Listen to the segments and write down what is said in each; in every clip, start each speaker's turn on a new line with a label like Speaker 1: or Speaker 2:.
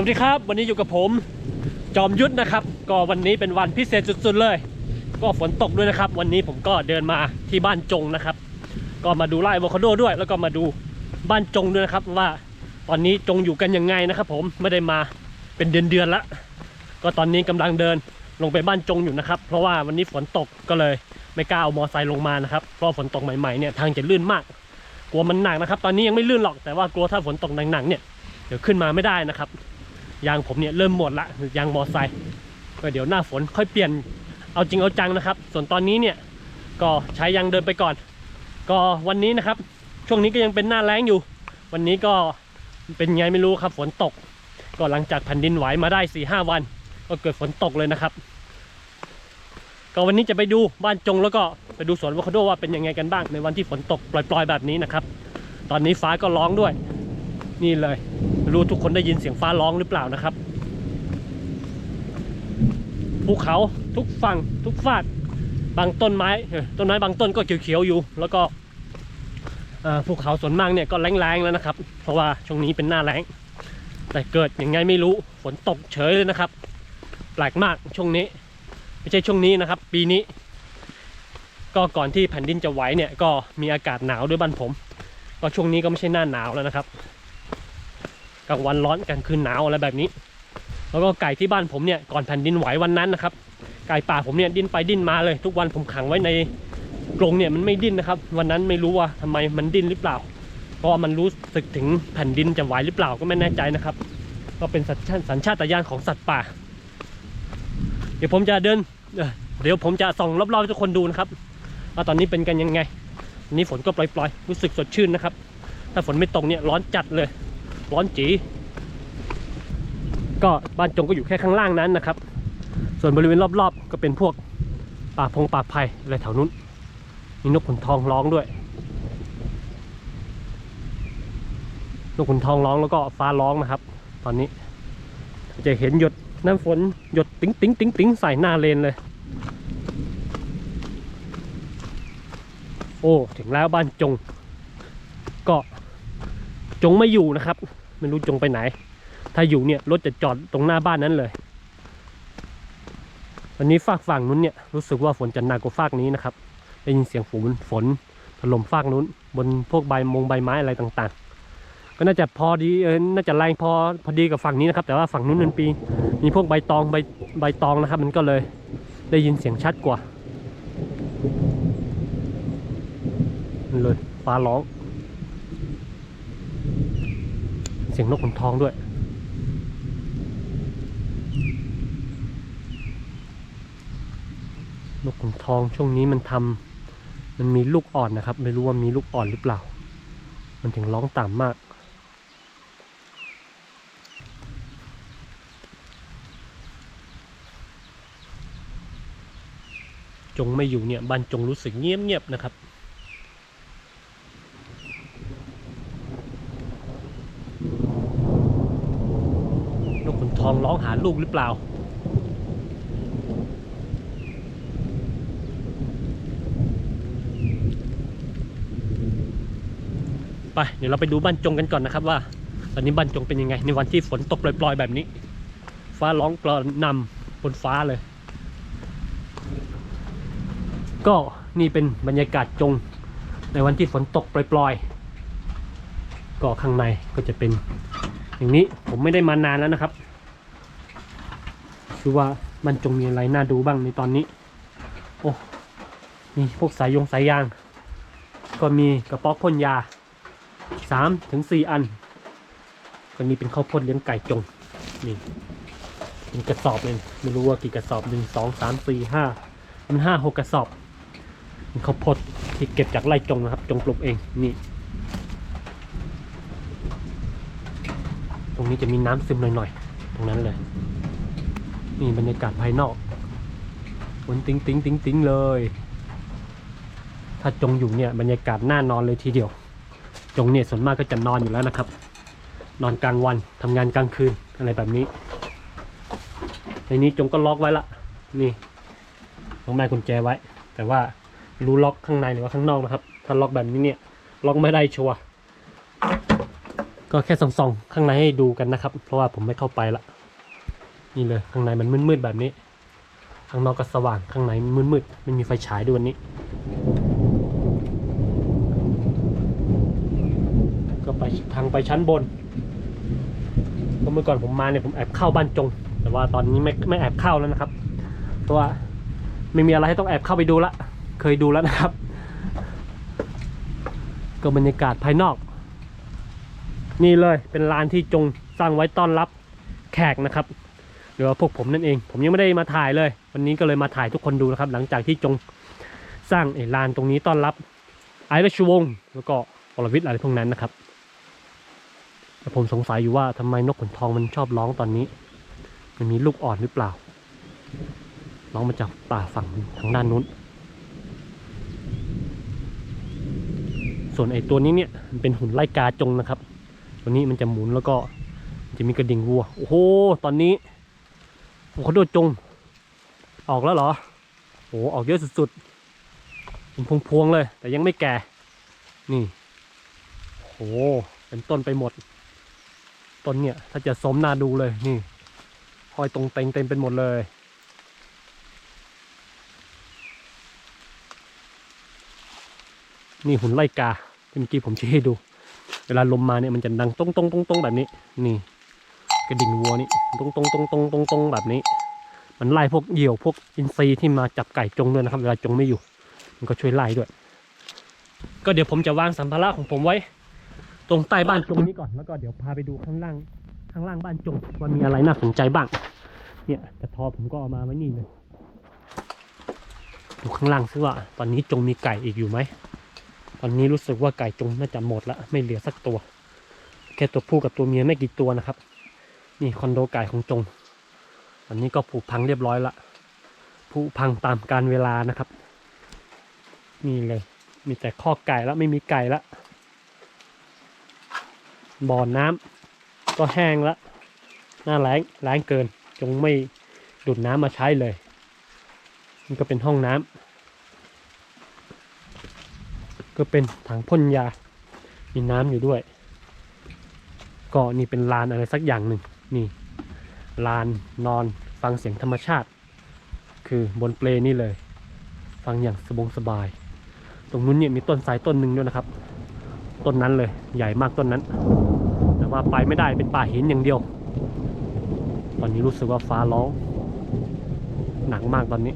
Speaker 1: สวัสดีครับ วันนี้อยู่กับผม จอมยุทธนะครับ ก็วันนี้เป็นวันพิเศษสุดๆเลย ก็ฝนตกด้วยนะครับ วันนี้ผมก็เดินมาที่บ้านจงนะครับ ก็มาดูไร่อะโวคาโดด้วย แล้วก็มาดูบ้านจงด้วยนะครับ ว่าตอนนี้จงอยู่กันยังไงนะครับ ผมไม่ได้มาเป็นเดือนๆละก็ตอนนี้กำลังเดินลงไปบ้านจงอยู่นะครับ เพราะว่าวันนี้ฝนตกก็เลยไม่กล้าเอามอไซค์ลงมานะครับเพราะฝนตกใหม่ๆเนี่ยทางจะลื่นมาก กลัวมันหนักนะครับ ตอนนี้ยังไม่ลื่นหรอกแต่ว่ากลัวถ้าฝนตกหนักๆเนี่ยเดี๋ยวขึ้นมาไม่ได้นะครับ ยางผมเนี่ยเริ่มหมดละยางมอไซค์ก็เดี๋ยวหน้าฝนค่อยเปลี่ยนเอาจริงเอาจังนะครับ ส่วนตอนนี้เนี่ยก็ใช้ยางเดินไปก่อน ก็วันนี้นะครับ ช่วงนี้ก็ยังเป็นหน้าแล้งอยู่ วันนี้ก็เป็นไงไม่รู้ครับฝนตก ก็หลังจากแผ่นดินไหวมาได้4ี่ห้าวัน ก็เกิดฝนตกเลยนะครับ ก็วันนี้จะไปดูบ้านจงแล้วก็ไปดูสวนอะโวคาโดว่าเป็นยังไงกันบ้างในวันที่ฝนตกปล่อยๆแบบนี้นะครับ ตอนนี้ฟ้าก็ร้องด้วย นี่เลย ไม่รู้ทุกคนได้ยินเสียงฟ้าร้องหรือเปล่านะครับภูเขาทุกฝั่งทุกฝากบางต้นไม้ต้นไม้บางต้นก็เขียวๆอยู่ แล้วก็ภูเขาส่วนมากเนี่ยก็แรงๆแล้วนะครับ เพราะว่าช่วงนี้เป็นหน้าแล้งแต่เกิดยังไงไม่รู้ฝนตกเฉยเลยนะครับแปลกมากช่วงนี้ ไม่ใช่ช่วงนี้นะครับ ปีนี้ ก็ก่อนที่แผ่นดินจะไหวเนี่ยก็มีอากาศหนาวด้วยบ้านผม ก็ช่วงนี้ก็ไม่ใช่หน้าหนาวแล้วนะครับ กลางวันร้อนกลางคืนหนาวอะไรแบบนี้ แล้วก็ไก่ที่บ้านผมเนี่ยก่อนแผ่นดินไหววันนั้นนะครับ ไก่ป่าผมเนี่ยดิ้นไปดิ้นมาเลย ทุกวันผมขังไว้ในกรงเนี่ยมันไม่ดิ้นนะครับ วันนั้นไม่รู้ว่าทำไมมันดิ้นหรือเปล่า เพราะมันรู้สึกถึงแผ่นดินจะไหวหรือเปล่าก็ไม่แน่ใจนะครับ ก็เป็นสัญชาตสัญชาตญาณของสัตว์ป่า เดี๋ยวผมจะเดินเดี๋ยวผมจะส่องรอบๆให้ทุกคนดูนะครับว่าตอนนี้เป็นกันยังไงนนี้ฝนก็ปล่อยๆ รู้สึกสดชื่นนะครับ ถ้าฝนไม่ตกเนี่ยร้อนจัดเลย ร้อนจี ก็บ้านจงก็อยู่แค่ข้างล่างนั้นนะครับ ส่วนบริเวณรอบๆ ก็เป็นพวกป่าพงป่าไผ่อะไรแถวนู้นมีนกขุนทองร้องด้วย นกขุนทองร้องแล้วก็ฟ้าร้องนะครับ ตอนนี้จะเห็นหยดน้ำฝนหยดติ๊งติ๊งติ๊งติ๊งใส่หน้าเลนเลย โอ้ ถึงแล้วบ้านจง ก็ จงไม่อยู่นะครับ ไม่รู้จงไปไหน ถ้าอยู่เนี่ยรถจะจอดตรงหน้าบ้านนั้นเลยวันนี้ฝากฝั่งนู้นเนี่ยรู้สึกว่าฝนจะหนักกว่าฝากนี้นะครับได้ยินเสียงฝนฝนถล่มฝากนู้น บนพวกใบมงใบไม้อะไรต่างๆ ก็น่าจะพอดีเออน่าจะแรงพอพอดีกับฝั่งนี้นะครับ แต่ว่าฝั่งนู้นมันปีมีพวกใบตองใบใบตองนะครับ มันก็เลยได้ยินเสียงชัดกว่าเลยฟ้าร้อง เสียงนกขุนทองด้วย นกขุนทองช่วงนี้มันทำมันมีลูกอ่อนนะครับ ไม่รู้ว่ามีลูกอ่อนหรือเปล่า มันถึงร้องต่ำมากจงไม่อยู่เนี่ยบ้านจงรู้สึกเงียบๆนะครับ นกขุ นทองร้องหาลูกหรือเปล่า ไปเดี๋ยวเราไปดูบ้านจงกันก่อนนะครับว่า ตอนนี้บ้านจงเป็นยังไง ในวันที่ฝนตกปล่อยๆแบบนี้ ฟ้าร้องกระนำบนฟ้าเลย ก็นี่เป็นบรรยากาศจงในวันที่ฝนตกปล่อยๆก็ข้างในก็จะเป็นอย่างนี้ผมไม่ได้มานานแล้วนะครับ คือว่ามันจงมีอะไรน่าดูบ้างในตอนนี้ โอ้มีพวกสายยงสายยาง ก็มีกระป๋องพ่นยาสามถึงสี่อัน ก็นี่เป็นข้าวโพดเลี้ยงไก่จงนี่เป็นกระสอบเลยไม่รู้ว่ากี่กระสอบหนึ่งสองสามสี่ห้ามันห้าหกกระสอบเป็นข้าวโพดที่เก็บจากไร่จงนะครับ จงปลูกเองนี่ตรงนี้จะมีน้ำซึมหน่อยๆ ตรงนั้นเลย นี่บรรยากาศภายนอกฝนติ้งติ้งติ้งติ้งเลย ถ้าจงอยู่เนี่ยบรรยากาศน่านอนเลยทีเดียว จงเนี่ยส่วนมากก็จะนอนอยู่แล้วนะครับ นอนกลางวันทำงานกลางคืนอะไรแบบนี้ ในนี้จงก็ล็อกไว้ละ นี่ล็อกแม่กุญแจไว้ แต่ว่ารู้ล็อกข้างในหรือว่าข้างนอกนะครับ ถ้าล็อกแบบนี้เนี่ยล็อกไม่ได้ชัวร์ก็แค่ส่องๆ ข้างในให้ดูกันนะครับ เพราะว่าผมไม่เข้าไปละ นี่เลยข้างในมันมืดๆแบบนี้ ข้างนอกก็สว่างข้างในมันมืดๆไม่มีไฟฉายด้วยวันนี้ ก็ไปทางไปชั้นบนก็เมื่อก่อนผมมาเนี่ยผมแอบเข้าบ้านจง แต่ว่าตอนนี้ไม่ไม่แอบเข้าแล้วนะครับ เพราะว่าไม่มีอะไรให้ต้องแอบเข้าไปดูละเคยดูแล้วนะครับ ก็บรรยากาศภายนอก นี่เลยเป็นลานที่จงสร้างไว้ต้อนรับแขกนะครับ หรือว่าพวกผมนั่นเอง ผมยังไม่ได้มาถ่ายเลย วันนี้ก็เลยมาถ่ายทุกคนดูนะครับ หลังจากที่จงสร้างไอ้ลานตรงนี้ต้อนรับไอราชวงแล้วก็อรวิทย์อะไรพวกนั้นนะครับแต่ผมสงสัยอยู่ว่าทำไมนกขนทองมันชอบร้องตอนนี้ มันมีลูกอ่อนหรือเปล่า ร้องมาจากป่าฝั่งทางด้านนู้น ส่วนไอ้ตัวนี้เนี่ยมันเป็นหุ่นไล่กาจงนะครับ ตัวนี้มันจะหมุนแล้วก็จะมีกระดิ่งวัว โอ้โห ตอนนี้ ผมขอโดดจง ออกแล้วเหรอโอ้โหออกเยอะสุดๆเป็นพวงๆเลย แต่ยังไม่แก่ นี่โอ้โหเป็นต้นไปหมด ต้นเนี่ย ถ้าจะสมนาดูเลยนี่ห้อยตรงเต็งเต็มเป็นหมดเลยนี่หุ่นไล่กาที่เมื่อกี้ผมชี้ให้ดู เวลาลมมาเนี่ยมันจะดังตรงตรงตรงตรงแบบนี้ นี่ กระดิ่งวัวนี่ตรงตรงตรงตรงตรงตรงแบบนี้ มันไล่พวกเหยี่ยวพวกอินทรียที่มาจับไก่จงด้วยนะครับ เวลาจงไม่อยู่ มันก็ช่วยไล่ด้วย ก็เดี๋ยวผมจะวางสัมภาระของผมไว้ ตรงใต้บ้านจงนี้ก่อนแล้วก็เดี๋ยวพาไปดูข้างล่าง ข้างล่างบ้านจงว่ามีอะไรน่าสนใจบ้าง เนี่ยกระทอผมก็เอามาไว้นี่เลยดูข้างล่างซิว่า ตอนนี้จงมีไก่อีกอยู่ไหมตอนนี้รู้สึกว่าไก่จงน่าจะหมดละไม่เหลือสักตัว แค่ตัวผู้กับตัวเมียไม่กี่ตัวนะครับ นี่คอนโดไก่ของจงตอนนี้ก็ผุพังเรียบร้อยละผุพังตามการเวลานะครับ นี่เลย มีแต่ข้อไก่แล้วไม่มีไก่ละบ่อน้ำก็แห้งละหน้าแล้งแล้งเกิน จงไม่ดูดน้ำมาใช้เลยนี่ก็เป็นห้องน้ำก็เป็นถังพ่นยา มีน้ำอยู่ด้วย ก็นี่เป็นลานอะไรสักอย่างหนึ่ง นี่ลานนอนฟังเสียงธรรมชาติ คือบนเปลนี่เลย ฟังอย่างสบงสบาย ตรงนู้นเนี่ยมีต้นสายต้นหนึ่งด้วยนะครับ ต้นนั้นเลยใหญ่มากต้นนั้น แต่ว่าไปไม่ได้เป็นป่าหินอย่างเดียว ตอนนี้รู้สึกว่าฟ้าร้องหนักมากตอนนี้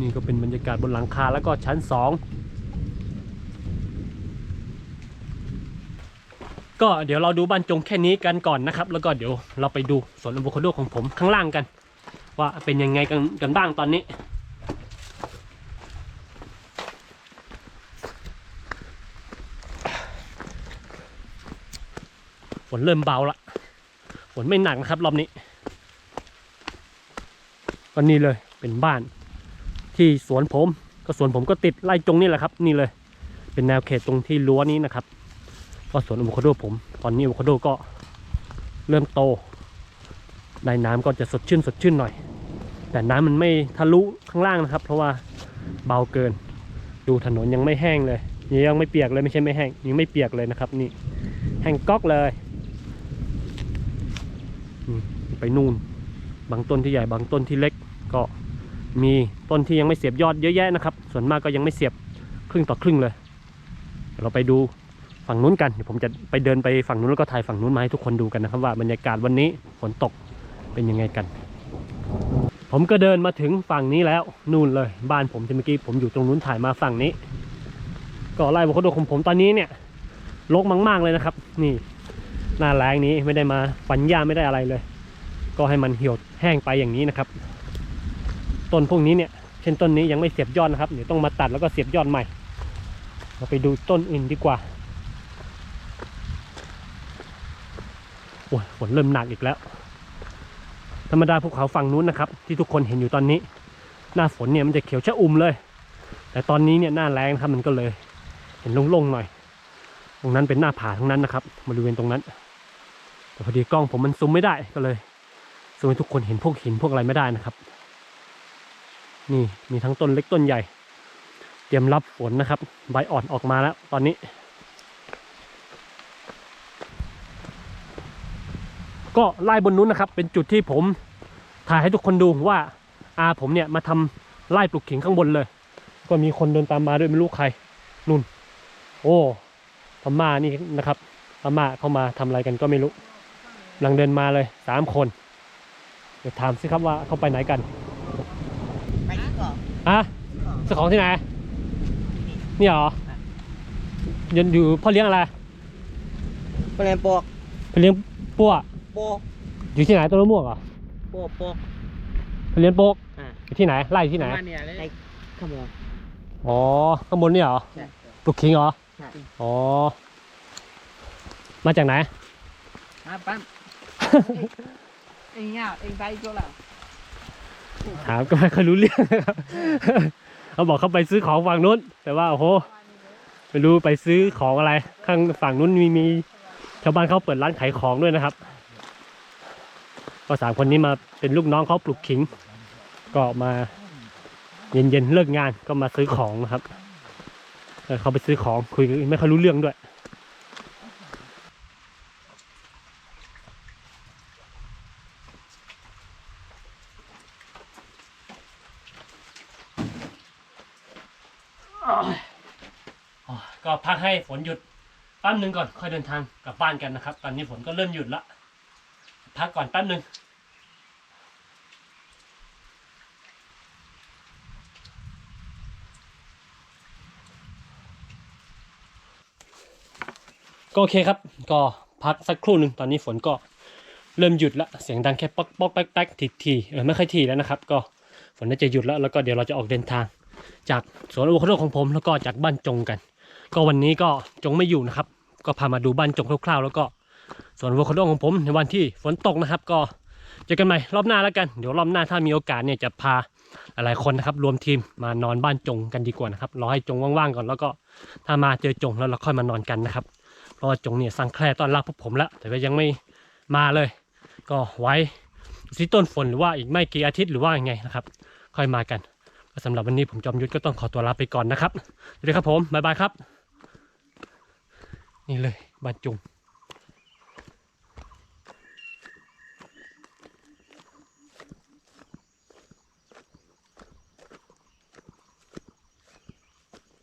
Speaker 1: นี่ก็เป็นบรรยากาศบนหลังคาแล้วก็ชั้นสอง ก็เดี๋ยวเราดูบ้านจงแค่นี้กันก่อนนะครับ แล้วก็เดี๋ยวเราไปดูสวนอะโวคาโดของผมข้างล่างกัน ว่าเป็นยังไงกันกันบ้างตอนนี้ฝนเริ่มเบาละฝนไม่หนักนะครับรอบนี้ก็นี่เลยเป็นบ้าน ที่สวนผม ก็สวนผมก็ติดไร่จงนี่แหละครับ นี่เลย เป็นแนวเขตตรงที่รั้วนี้นะครับ ก็สวนอะโวคาโดผม ตอนนี้อะโวคาโดก็เริ่มโตได้น้ำก็จะสดชื่นสดชื่นหน่อย แต่น้ำมันไม่ทะลุข้างล่างนะครับ เพราะว่าเบาเกิน ดูถนนยังไม่แห้งเลย ยังไม่เปียกเลยไม่ใช่ไม่แห้งยังไม่เปียกเลยนะครับ นี่แห้งก๊อกเลยไปนู่นบางต้นที่ใหญ่บางต้นที่เล็ก ก็มีต้นที่ยังไม่เสียบยอดเยอะแยะนะครับ ส่วนมากก็ยังไม่เสียบครึ่งต่อครึ่งเลย เราไปดู ฝั่งนู้นกันเดี๋ยวผมจะไปเดินไปฝั่งนู้นแล้วก็ถ่ายฝั่งนู้นมาให้ทุกคนดูกันนะครับว่าบรรยากาศวันนี้ฝนตกเป็นยังไงกัน ผมก็เดินมาถึงฝั่งนี้แล้วนู่นเลย บ้านผมที่เมื่อกี้ผมอยู่ตรงนู้นถ่ายมาฝั่งนี้ ก็ไล่บุคคลของผมตอนนี้เนี่ยรกมาก ๆเลยนะครับ นี่หน้าแรงนี้ไม่ได้มาฟันหญ้าไม่ได้อะไรเลย ก็ให้มันเหี่ยวแห้งไปอย่างนี้นะครับ ต้นพวกนี้เนี่ยเช่นต้นนี้ยังไม่เสียบยอดนะครับเดี๋ยวต้องมาตัดแล้วก็เสียบยอดใหม่ เราไปดูต้นอื่นดีกว่า โอ้ยฝนเริ่มหนักอีกแล้ว ธรรมดาภูเขาฝั่งนู้นนะครับ ที่ทุกคนเห็นอยู่ตอนนี้ หน้าฝนเนี่ยมันจะเขียวชะอุ่มเลย แต่ตอนนี้เนี่ยหน้าแรงนะครับมันก็เลย เห็นโล่งๆหน่อย ตรงนั้นเป็นหน้าผาทั้งนั้นนะครับบริเวณตรงนั้น แต่พอดีกล้องผมมันซูมไม่ได้ก็เลยซูมให้ทุกคนเห็นพวกหินพวกอะไรไม่ได้นะครับ นี่มีทั้งต้นเล็กต้นใหญ่ เตรียมรับฝนนะครับ ใบอ่อนออกมาแล้ว ตอนนี้ ก็ไล่บนนู้นนะครับ เป็นจุดที่ผมถ่ายให้ทุกคนดูว่าอาผมเนี่ยมาทำไล่ปลูกขิงข้างบนเลย ก็มีคนเดินตามมาด้วยไม่รู้ใครนุ่น โอ้พม่านี่นะครับพม่าเข้ามาทำอะไรกันก็ไม่รู้กำลังเดินมาเลยสามคน เดี๋ยวถามสิครับว่าเขาไปไหนกัน
Speaker 2: ไปที่เกาะ
Speaker 1: อะซื้อของที่ไหนนี่เหรอยันอยู่พ่อเลี้ยงอะไร
Speaker 2: ไปเรียนโปก
Speaker 1: พ่อเลี้ยงปัว
Speaker 2: โปก
Speaker 1: อยู่ที่ไหนต้นมะม่วงเหรอ
Speaker 2: โปกโปก
Speaker 1: พ่อเลี้ยงโป๊ก
Speaker 2: อ่า
Speaker 1: อยู่ที่ไหนไล่อยู่ที่ไหน
Speaker 2: มาเนี่ยเลยขโมย
Speaker 1: อ๋อ ข้างบนนี่เหรอ
Speaker 2: ใช่
Speaker 1: ปลูกขิงเหรอ
Speaker 2: ใช่
Speaker 1: อ๋อ มาจากไหน
Speaker 2: อะปั๊มเอ็งเนี่ยเอ็งไปตัวละ
Speaker 1: ถามก็ไม่ค่อยรู้เรื่องนะครับ เขาบอกเขาไปซื้อของฝั่งนู้น แต่ว่าโอ้โหไม่รู้ไปซื้อของอะไร ข้างฝั่งนู้นมีมีชาวบ้านเขาเปิดร้านขายของด้วยนะครับ ก็สามคนนี้มาเป็นลูกน้องเขาปลูกขิง ก็มาเย็นๆเลิกงานก็มาซื้อของนะครับเขาไปซื้อของคุยกันไม่ค่อยรู้เรื่องด้วยก็พักให้ฝนหยุดแป๊บหนึ่งก่อนค่อยเดินทางกลับบ้านกันนะครับ ตอนนี้ฝนก็เริ่มหยุดละ พักก่อนแป๊บหนึ่งก็โอเคครับ ก็พักสักครู่หนึ่งตอนนี้ฝนก็เริ่มหยุดละเสียงดังแค่ป๊อกป๊อกแป๊กแป๊กทีทีเออไม่ค่อยทีแล้วนะครับ ก็ฝนน่าจะหยุดแล้วแล้วก็เดี๋ยวเราจะออกเดินทาง จากสวนอะโวคาโดของผมแล้วก็จากบ้านจงกัน ก็วันนี้ก็จงไม่อยู่นะครับ ก็พามาดูบ้านจงคร่าวๆ แล้วก็ ส่วนอะโวคาโดของผมในวันที่ฝนตกนะครับ ก็เจอกันใหม่รอบหน้าแล้วกัน เดี๋ยวรอบหน้าถ้ามีโอกาสเนี่ยจะพาหลายๆคนนะครับ รวมทีมมานอนบ้านจงกันดีกว่านะครับรอให้จงว่างๆก่อนแล้วก็ถ้ามาเจอจงแล้วเราค่อยมานอนกันนะครับ เพราะว่าจงเนี่ยสั่งแคร่ตอนรับพวกผมแล้ว แต่ว่ายังไม่มาเลย ก็ไว้ที่ต้นฝนหรือว่าอีกไม่กี่อาทิตย์หรือว่ายังไงนะครับ ค่อยมากันก็สำหรับวันนี้ผมจอมยุทธก็ต้องขอตัวลาไปก่อนนะครับสวัสดีครับผมบ๊ายบายครับ นี่เลยบ้านจุง